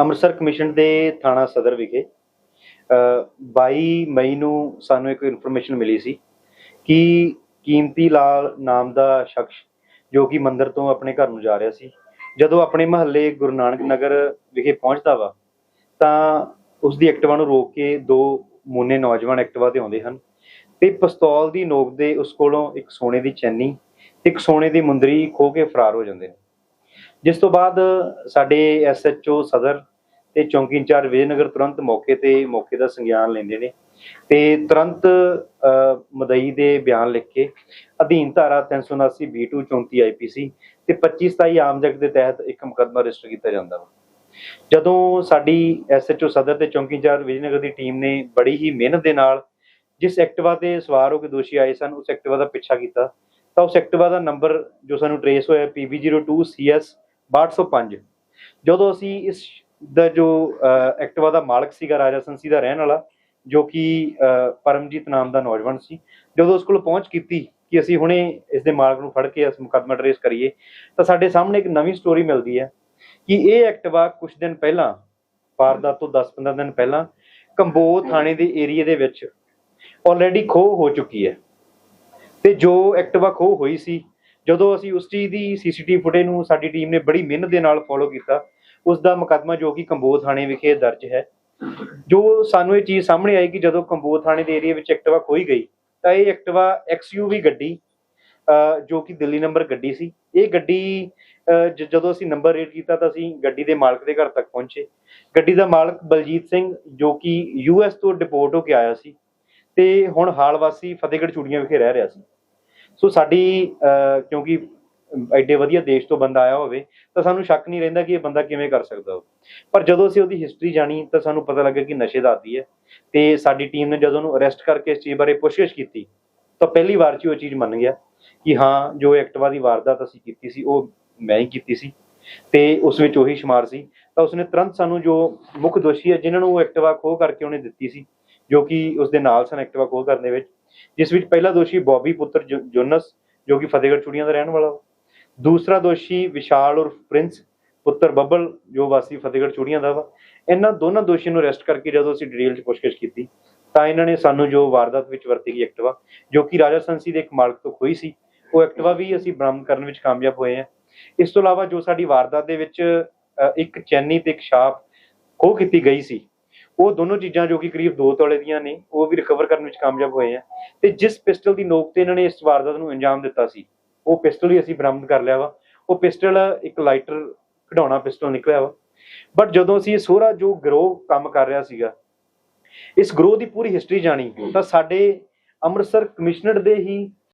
Amritsar commission ਦੇ ਥਾਣਾ ਸਦਰ ਵਿਖੇ ਅ, 22 ਮਈ ਨੂੰ ਸਾਨੂੰ ਇੱਕ ਇਨਫੋਰਮੇਸ਼ਨ ਮਿਲੀ ਸੀ ਕਿ ਕੀਮਤੀ ਲਾਲ ਨਾਮ ਦਾ ਸ਼ਖਸ ਜੋ ਕਿ ਮੰਦਰ ਤੋਂ ਆਪਣੇ ਘਰ ਨੂੰ ਜਾ ਰਿਹਾ ਸੀ ਜਦੋਂ ਆਪਣੇ ਮਹੱਲੇ ਗੁਰੂ ਨਾਨਕ ਨਗਰ ਵਿਖੇ ਪਹੁੰਚਦਾ ਵਾ ਤਾਂ ਉਸ ਦੀ ਐਕਟਿਵਾ ਨੂੰ ਰੋਕ ਕੇ ਦੋ ਮੋਨੇ ਨੌਜਵਾਨ ਐਕਟਿਵਾ ਤੇ ਆਉਂਦੇ ਹਨ ਤੇ ਪਿਸਤੌਲ ਦੀ ਨੋਕ ਦੇ ਉਸ ਕੋਲੋਂ ਇੱਕ ਸੋਨੇ ਦੀ ਚੈਨੀ ਤੇ ਇੱਕ ਸੋਨੇ ਦੀ ਮੁੰਦਰੀ ਖੋਹ ਕੇ ਫਰਾਰ ਹੋ ਜਾਂਦੇ ਨੇ। ਜਿਸ ਤੋਂ ਬਾਅਦ ਸਾਡੇ ਐਸਐਚਓ ਸਦਰ ਤੇ ਚੌਂਕੀ ਇੰਚਾਰਜ ਵਿਜੇਨਗਰ ਤੁਰੰਤ ਮੌਕੇ ਤੇ ਮੌਕੇ ਦਾ ਸੰਗਿਆਨ ਲੈਂਦੇ ਨੇ ਤੇ ਤੁਰੰਤ ਮਦਈ ਦੇ ਬਿਆਨ ਲਿਖ ਕੇ ਅਧੀਨ ਧਾਰਾ 379 B2 34 ਆਈਪੀਸੀ ਤੇ 25 27 ਆਮ ਜਗ ਦੇ ਤਹਿਤ ਇੱਕ ਮੁਕੱਦਮਾ ਰਜਿਸਟਰ ਕੀਤਾ ਜਾਂਦਾ ਵਾ। ਜਦੋਂ ਸਾਡੀ ਐਸਐਚਓ ਸਦਰ ਤੇ ਚੌਂਕੀ ਇੰਚਾਰਜ ਵਿਜੇਨਗਰ ਦੀ ਟੀਮ ਨੇ ਬੜੀ ਹੀ ਮਿਹਨਤ ਦੇ ਨਾਲ ਜਿਸ ਐਕਟਿਵਾ ਤੇ ਸਵਾਰ ਹੋ ਕੇ ਦੋਸ਼ੀ ਆਏ ਸਨ, ਉਸ ਐਕਟਿਵਾ ਦਾ ਪਿੱਛਾ ਕੀਤਾ ਤਾਂ ਉਸ ਐਕਟਿਵਾ ਦਾ ਨੰਬਰ ਜੋ ਸਾਨੂੰ ਟਰੇਸ ਹੋਇਆ PB02CS 6205 ਜਦੋਂ ਅਸੀਂ ਇਸ ਦਾ ਜੋ ਅਹ, ਐਕਟਿਵਾ ਦਾ ਮਾਲਕ ਸੀਗਾ ਰਾਜਾ ਸੰਸੀ ਦਾ ਰਹਿਣ ਵਾਲਾ ਜੋ ਕਿ ਪਰਮਜੀਤ ਨਾਮ ਦਾ ਨੌਜਵਾਨ ਸੀ ਜਦੋਂ ਉਸ ਕੋਲ ਪਹੁੰਚ ਕੀਤੀ ਕਿ ਅਸੀਂ ਹੁਣੇ ਇਸ ਦੇ ਮਾਲਕ ਨੂੰ ਫੜ ਕੇ ਇਸ ਮੁਕੱਦਮਾ ਟਰੇਸ ਕਰੀਏ ਤਾਂ ਸਾਡੇ ਸਾਹਮਣੇ ਇੱਕ ਨਵੀਂ ਸਟੋਰੀ ਮਿਲਦੀ ਹੈ ਕਿ ਇਹ ਐਕਟਿਵਾ ਕੁਝ ਦਿਨ ਪਹਿਲਾਂ ਵਾਰਦਾਤ ਤੋਂ 10-15 ਦਿਨ ਪਹਿਲਾਂ ਕੰਬੋ ਥਾਣੇ ਦੇ ਏਰੀਆ ਦੇ ਵਿੱਚ ਆਲਰੇਡੀ ਖੋਹ ਹੋ ਚੁੱਕੀ ਹੈ। ਤੇ ਜੋ ਐਕਟਿਵਾ ਖੋਹ ਹੋਈ ਸੀ ਜਦੋਂ ਅਸੀਂ ਉਸ ਚੀਜ਼ ਦੀ ਸੀਸੀਟੀਵੀ ਫੁਟੇਜ ਨੂੰ ਸਾਡੀ ਟੀਮ ਨੇ ਬੜੀ ਮਿਹਨਤ ਦੇ ਨਾਲ ਫੋਲੋ ਕੀਤਾ ਉਸ ਦਾ ਮੁਕੱਦਮਾ ਜੋ ਕਿ ਕੰਬੋ ਥਾਣੇ ਵਿਖੇ ਦਰਜ ਹੈ। ਜੋ ਸਾਨੂੰ ਇਹ ਚੀਜ਼ ਸਾਹਮਣੇ ਆਈ ਕਿ ਜਦੋਂ ਕੰਬੋ ਥਾਣੇ ਦੇ ਏਰੀਆ ਵਿੱਚ ਐਕਟਿਵਾ ਖੋਈ ਗਈ, ਤਾਂ ਇਹ ਐਕਟਿਵਾ ਐਕਸਯੂਵੀ ਗੱਡੀ ਜੋ ਕਿ ਦਿੱਲੀ ਨੰਬਰ ਗੱਡੀ ਸੀ। ਇਹ ਗੱਡੀ ਜਦੋਂ ਅਸੀਂ ਨੰਬਰ ਰੇਟ ਕੀਤਾ ਤਾਂ ਅਸੀਂ ਗੱਡੀ ਦੇ ਮਾਲਕ ਦੇ ਘਰ ਤੱਕ ਪਹੁੰਚੇ। ਗੱਡੀ ਦਾ ਮਾਲਕ ਬਲਜੀਤ ਸਿੰਘ, ਜੋ ਕਿ ਯੂਐਸ ਤੋਂ ਡਿਪੋਰਟ ਹੋ ਕੇ ਆਇਆ ਸੀ, ਤੇ ਹੁਣ ਹਾਲ ਵਾਸੀ ਫਤਿਹਗੜ੍ਹ ਚੂੜੀਆਂ ਵਿਖੇ ਰਹਿ ਰਿਹਾ ਸੀ। ਸੋ ਸਾਡੀ ਕਿਉਂਕਿ ਐਡੇ ਵਧੀਆ ਦੇਸ਼ ਤੋਂ ਬੰਦਾ ਆਇਆ ਹੋਵੇ, ਤਾਂ ਸਾਨੂੰ ਸ਼ੱਕ ਨਹੀਂ ਰਹਿੰਦਾ ਕਿ ਇਹ ਬੰਦਾ ਕਿਵੇਂ ਕਰ ਸਕਦਾ ਪਰ ਜਦੋਂ ਅਸੀਂ ਉਹਦੀ ਹਿਸਟਰੀ ਜਾਣੀ, ਤਾਂ ਸਾਨੂੰ ਪਤਾ ਲੱਗਾ ਕਿ ਨਸ਼ੇ ਦਾ ਆਦੀ ਹੈ। ਤੇ ਸਾਡੀ ਟੀਮ ਨੇ ਜਦੋਂ ਉਹਨੂੰ ਅਰੈਸਟ ਕਰਕੇ ਇਸ ਚੀਜ਼ ਬਾਰੇ ਪੁੱਛਗਿੱਛ ਕੀਤੀ, ਤਾਂ ਪਹਿਲੀ ਵਾਰ 'ਚ ਹੀ ਉਹ ਚੀਜ਼ ਮੰਨ ਗਿਆ ਕਿ ਹਾਂ, ਜੋ ਐਕਟਿਵਾ ਦੀ ਵਾਰਦਾਤ ਅਸੀਂ ਕੀਤੀ ਸੀ, ਉਹ ਮੈਂ ਹੀ ਕੀਤੀ ਸੀ। ਤੇ ਉਸ ਵਿੱਚ ਉਹੀ ਸ਼ੁਮਾਰ ਸੀ। ਤਾਂ ਉਸਨੇ ਤੁਰੰਤ ਸਾਨੂੰ ਜੋ ਮੁੱਖ ਦੋਸ਼ੀ ਹੈ, ਜਿਨ੍ਹਾਂ ਨੂੰ ਉਹ ਐਕਟਿਵਾ ਖੋਹ ਕਰਕੇ ਉਹਨੇ ਦਿੱਤੀ ਸੀ, ਜੋ ਕਿ ਉਸ ਦੇ ਨਾਲ ਸਨ ਐਕਟਿਵਾ ਖੋਹ ਕਰਨ ਦੇ ਵਿੱਚ ਜਿਸ ਵਿੱਚ ਪਹਿਲਾ ਦੋਸ਼ੀ ਬੌਬੀ ਪੁੱਤਰ ਜੋ- ਜੋਨਸ ਜੋ ਕਿ ਫਤਿਹਗੜ੍ਹ ਚੂੜੀਆਂ ਦਾ ਰਹਿਣ ਵਾਲਾ ਵਾ। ਦੂਸਰਾ ਦੋਸ਼ੀ ਵਿਸ਼ਾਲ ਉਰਫ ਪ੍ਰਿੰਸ ਪੁੱਤਰ ਬੱਬਲ ਜੋ ਵਾਸੀ ਫਤਿਹਗੜ੍ਹ ਚੂੜੀਆਂ ਦਾ ਵਾ ਇਹਨਾਂ ਦੋਨਾਂ ਦੋਸ਼ੀਆਂ ਨੂੰ ਅਰੈਸਟ ਕਰਕੇ ਜਦੋਂ ਅਸੀਂ ਡਿਟੇਲ 'ਚ ਪੁੱਛਗਿੱਛ ਕੀਤੀ ਤਾਂ ਇਹਨਾਂ ਨੇ ਸਾਨੂੰ ਜੋ ਵਾਰਦਾਤ ਵਿੱਚ ਵਰਤੀ ਗਈ ਐਕਟਿਵਾ ਜੋ ਕਿ ਰਾਜਾ ਸੰਸੀ ਦੇ ਇੱਕ ਮਾਲਕ ਤੋਂ ਖੋਈ ਸੀ ਉਹ ਐਕਟਵਾ ਵੀ ਅਸੀਂ ਬਰਾਮਦ ਕਰਨ ਵਿੱਚ ਕਾਮਯਾਬ ਹੋਏ ਹਾਂ ਇਸ ਤੋਂ ਇਲਾਵਾ ਜੋ ਸਾਡੀ ਵਾਰਦਾਤ ਦੇ ਵਿੱਚ ਅ, ਇੱਕ ਚੈਨੀ ਤੇ ਇੱਕ ਛਾਪ ਖੋਹ ਕੀਤੀ ਗਈ ਸੀ ਉਹ ਦੋਨੋਂ ਚੀਜ਼ਾਂ ਜੋ ਕਿ ਕਰੀਬ 2 ਤੋਲੇ ਦੀਆਂ ਨੇ, ਉਹ ਵੀ ਰਿਕਵਰ ਕਰਨ ਵਿੱਚ ਕਾਮਯਾਬ ਹੋਏ ਆ। ਤੇ ਜਿਸ ਪਿਸਟਲ ਦੀ ਨੋਕ ਤੇ ਇਹਨਾਂ ਨੇ ਇਸ ਵਾਰਦਾਤ ਨੂੰ ਅੰਜਾਮ ਦਿੱਤਾ ਸੀ, ਉਹ ਪਿਸਟਲ ਹੀ ਅਸੀਂ ਬਰਾਮਦ ਕਰ ਲਿਆ ਵਾ। ਉਹ ਪਿਸਟਲ ਇੱਕ ਲਾਈਟਰ ਕਢਾਉਣਾ ਪਿਸਟਲ ਨਿਕਲਿਆ ਵਾ। ਬਟ ਜਦੋਂ ਅਸੀਂ ਇਹ ਸੋਹਰਾ ਜੋ ਗਰੋਹ ਕੰਮ ਕਰ ਰਿਹਾ ਸੀਗਾ, ਇਸ ਗਰੋਹ ਦੀ ਪੂਰੀ ਹਿਸਟਰੀ ਜਾਣੀ, ਤਾਂ ਸਾਡੇ ਅੰਮ੍ਰਿਤਸਰ ਕਮਿਸ਼ਨਰ ਦੇ ਹੀ